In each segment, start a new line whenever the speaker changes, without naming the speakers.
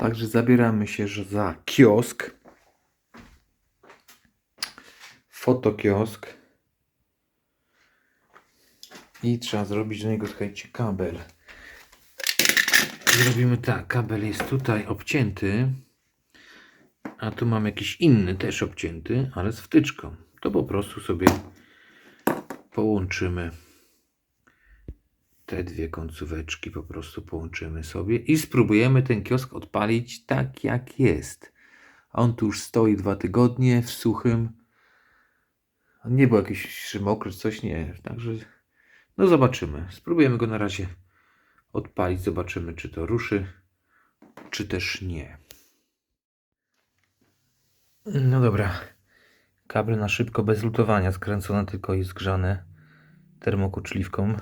Także zabieramy się za kiosk. Fotokiosk. I trzeba zrobić do niego, słuchajcie, kabel. Zrobimy tak, kabel jest tutaj obcięty, a tu mam jakiś inny też obcięty, ale z wtyczką. To po prostu sobie połączymy te dwie końcóweczki, po prostu połączymy sobie i spróbujemy ten kiosk odpalić tak jak jest. On tu już stoi dwa tygodnie w suchym. Nie był jakiś mokry, coś nie. Także no zobaczymy. Spróbujemy go na razie odpalić, zobaczymy czy to ruszy, czy też nie. No dobra. Kabel na szybko, bez lutowania, skręcone tylko i zgrzane termokuczliwką,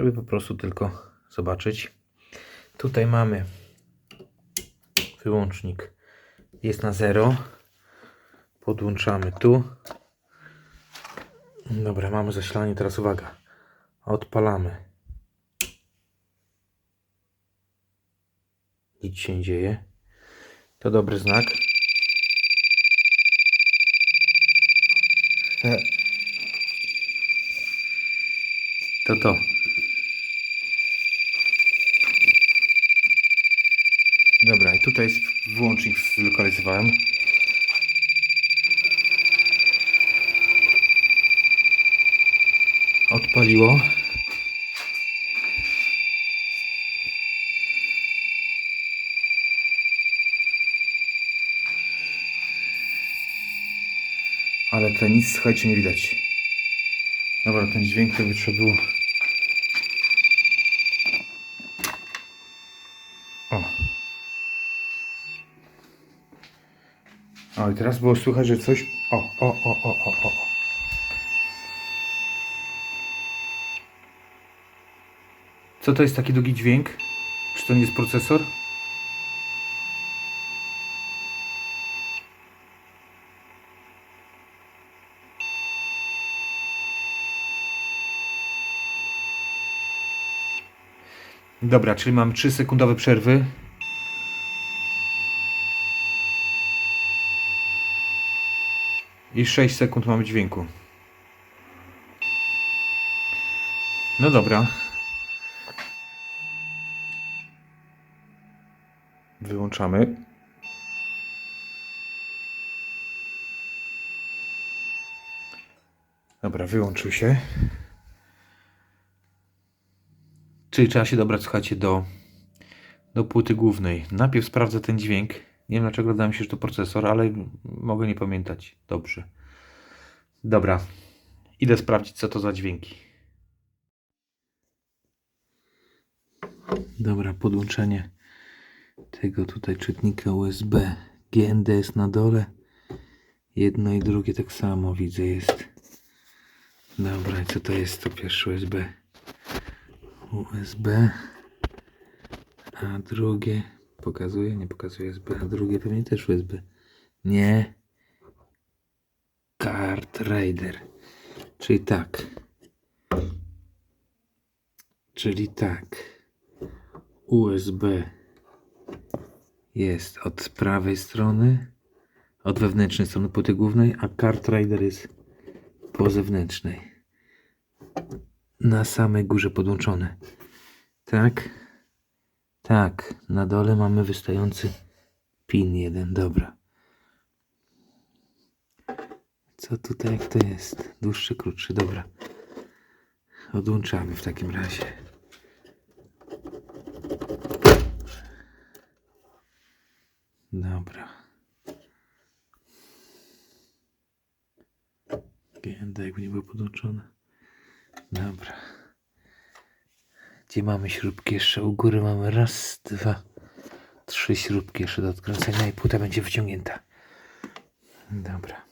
żeby po prostu tylko zobaczyć. Tutaj mamy wyłącznik, jest na zero. Podłączamy tu. Dobra, mamy zasilanie, teraz uwaga. Odpalamy. Nic się nie dzieje. To dobry znak. To to. Dobra, i tutaj jest włącznik zlokalizowałem. Odpaliło. Ale to nic, słuchajcie, nie widać. Dobra, ten dźwięk to by trzeba było. O. O, i teraz było słychać, że coś. O, o, o, o, o, o. Co to jest taki długi dźwięk? Czy to nie jest procesor? Dobra, czyli mam 3 sekundowe przerwy. I 6 sekund mamy dźwięku. No dobra. Wyłączamy. Dobra, wyłączył się. Czyli trzeba się dobrać, słuchajcie, do, do płyty głównej. Najpierw sprawdzę ten dźwięk. Nie wiem dlaczego wydaje mi się, że to procesor, ale mogę nie pamiętać. Dobrze. Dobra. Idę sprawdzić, co to za dźwięki. Dobra, podłączenie tego tutaj czytnika USB. GND jest na dole. Jedno i drugie tak samo widzę jest. Dobra, co to jest to pierwsze USB? USB, a drugie pokazuje, nie pokazuje USB, a drugie pewnie też USB. Nie. Card Reader. Czyli tak. Czyli tak. USB jest od prawej strony, od wewnętrznej strony płyty głównej, a Card Reader jest po zewnętrznej na samej górze podłączone. Tak. Tak. Na dole mamy wystający pin jeden. Dobra. Co tutaj, jak to jest? Dłuższy, krótszy. Dobra. Odłączamy w takim razie. Dobra. GND jakby nie było podłączone. Dobra. Gdzie mamy śrubki jeszcze? U góry mamy raz, dwa, trzy śrubki jeszcze do odkręcenia i płyta będzie wyciągnięta. Dobra.